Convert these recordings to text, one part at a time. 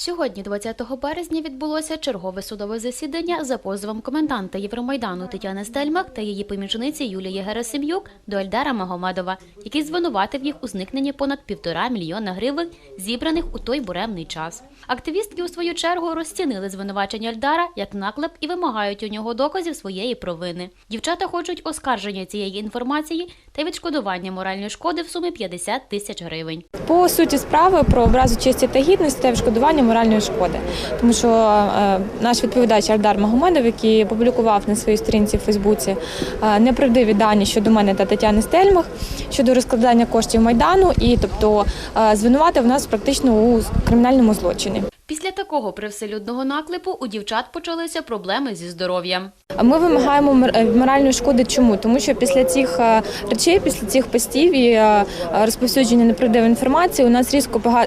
Сьогодні, 20 березня, відбулося чергове судове засідання за позовом коменданта Євромайдану Тетяни Стельмах та її помічниці Юлії Герасим'юк до Ельдара Магомедова, який звинуватив їх у зникненні понад півтора мільйона гривень, зібраних у той буремний час. Активістки у свою чергу розцінили звинувачення Ельдара як наклеп і вимагають у нього доказів своєї провини. Дівчата хочуть оскарження цієї інформації та відшкодування моральної шкоди в сумі 50 тисяч гривень. По суті справи про образу честі та гідності та відшкодування моральної шкоди, тому що е, наш відповідач Ардар Магомедов, який опублікував на своїй сторінці в Фейсбуці е, неправдиві дані щодо мене та Тетяни Стельмах щодо розкладання коштів майдану, і тобто е, звинуватив нас практично у кримінальному злочині. Після такого привселюдного наклепу у дівчат почалися проблеми зі здоров'ям. Ми вимагаємо е, моральної шкоди. Чому? Тому що після цих е, речей, після цих постів і е, розповсюдження неправдивої інформації, у нас різко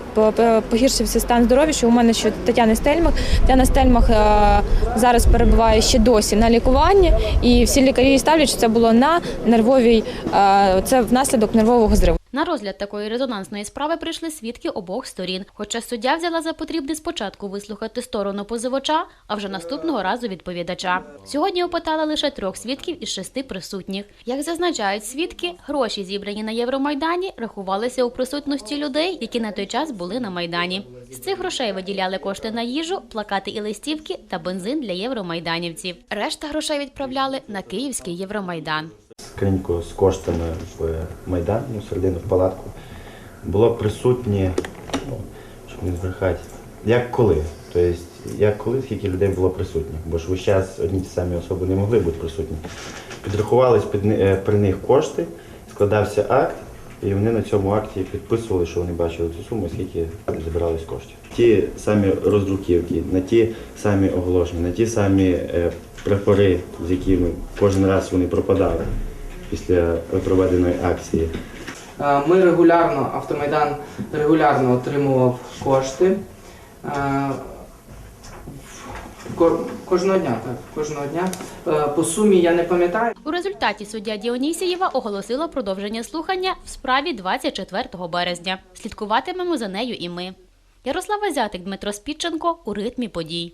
погіршився стан здоров'я. Що у мене що Тетяни Стельмах. Тетяна Стельмах зараз перебуває ще досі на лікуванні, і всі лікарі ставлять, що це було на нервовій, це внаслідок нервового зриву. На розгляд такої резонансної справи прийшли свідки обох сторін. Хоча суддя взяла за потрібне спочатку вислухати сторону позивача, а вже наступного разу відповідача. Сьогодні опитали лише трьох свідків із шести присутніх. Як зазначають свідки, гроші, зібрані на Євромайдані, рахувалися у присутності людей, які на той час були на майдані. З цих грошей виділяли кошти на їжу, плакати і листівки та бензин для євромайданівців. Решта грошей відправляли на Київський Євромайдан. Скриньку з коштами в Майдан, ну, середину в палатку. Було присутні, ну, щоб не збрехати, як коли. Тобто, як коли, скільки людей було присутніх. Бо ж весь час одні ті самі особи не могли бути присутні. Підрахувались під, е, при них кошти, складався акт, і вони на цьому акті підписували, що вони бачили цю суму, скільки збирались коштів. Ті самі роздруківки, на ті самі оголошення, на ті самі е, прапори, з якими кожен раз вони пропадали після проведеної акції. Е, Ми регулярно, автомайдан регулярно отримував кошти. Е, Кожного дня, так, кожного дня. Е, По сумі я не пам'ятаю. У результаті суддя Діонісієва оголосила продовження слухання в справі 24 березня. Слідкуватимемо за нею і ми. Ярослава Зятик, Дмитро Спідченко у ритмі подій.